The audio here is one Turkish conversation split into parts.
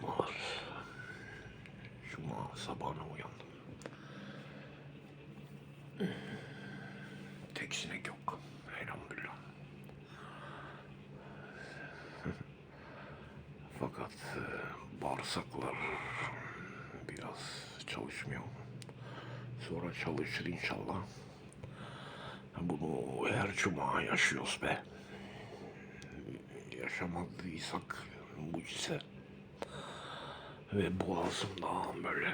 Cuma. Cuma sabahına uyandım. Tek sinek yok. Elhamdülillah. Fakat e, bağırsaklar biraz çalışmıyor. Sonra çalışır inşallah. Bunu her cuma yaşıyoruz be. Yaşamadıysak mucize. Ve boğazımda böyle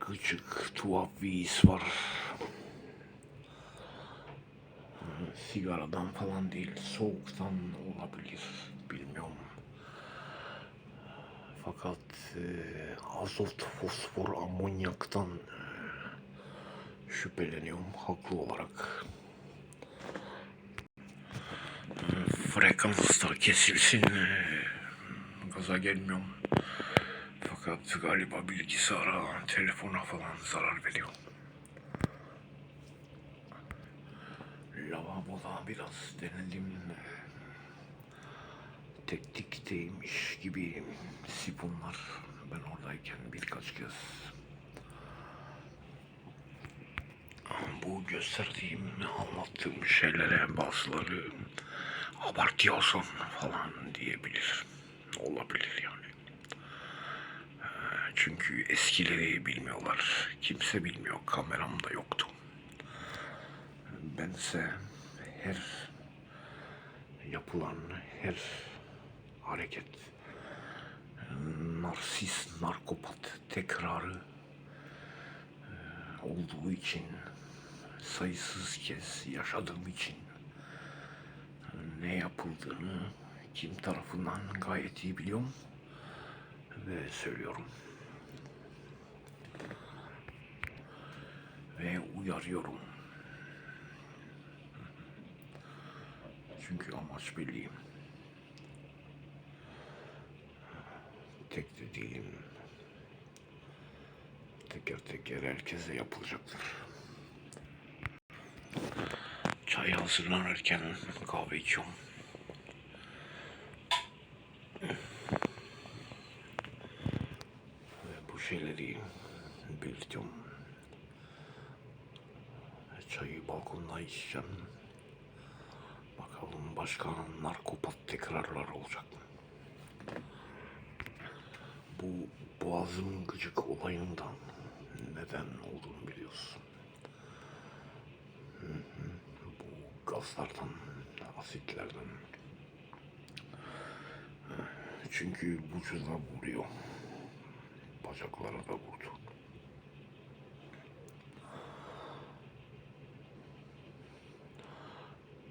gıcık, tuhaf bir his var. Sigaradan falan değil, soğuktan olabilir, bilmiyorum. Fakat e, azot, fosfor, amonyaktan e, şüpheleniyorum haklı olarak. Frekanslar kesilsin, gaza gelmiyorum. Fakat galiba bilgisayara, telefona falan zarar veriyor. Lavaboda biraz denedim. Teknikteymiş gibi sifonlar. Ben oradayken birkaç kez bu gösterdiğim, anlattığım şeylere bazıları abartıyorsun falan diyebilir. Olabilir yani. Ee, Çünkü eskileri bilmiyorlar. Kimse bilmiyor. Kameram da yoktu. Bense her yapılan her hareket narsist, narkopat tekrarı e, olduğu için sayısız kez yaşadığım için ne yapıldığını kim tarafından gayet iyi biliyorum ve söylüyorum. Ve uyarıyorum. Çünkü amaç belli. Tek de değilim. Teker teker herkese yapılacaktır. Çay hazırlanırken kahve içiyorum. Ve bu şeyleri belirtiyorum. Çayı balkonda içeceğim. Bakalım başka narkopat tekrarlar olacak mı? Bu boğazım gıcık olayından neden olduğunu biliyorsun. Gazlardan, asitlerden. Çünkü vücuda vuruyor. Bacaklara da vurdu.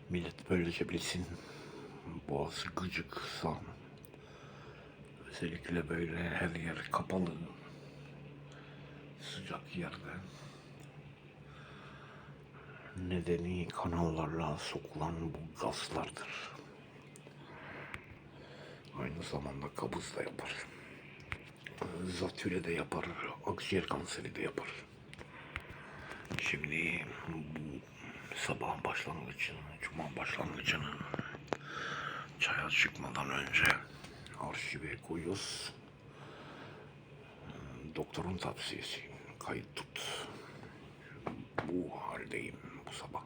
Millet böylece bilsin. Boğazı gıcıksa özellikle böyle her yer kapalı sıcak yerde nedeni kanallarla sokulan bu gazlardır. Aynı zamanda kabız da yapar. Zatüre de yapar, akciğer kanseri de yapar. Şimdi bu sabah başlangıcını, cuma başlangıcını çaya çıkmadan önce arşive koyuyoruz. Doktorun tavsiyesi. Kayıt tut. Bu haldeyim bu sabah.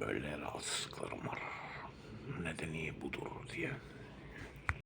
Böyle rahatsızlıklarım var. Nedeni budur diye.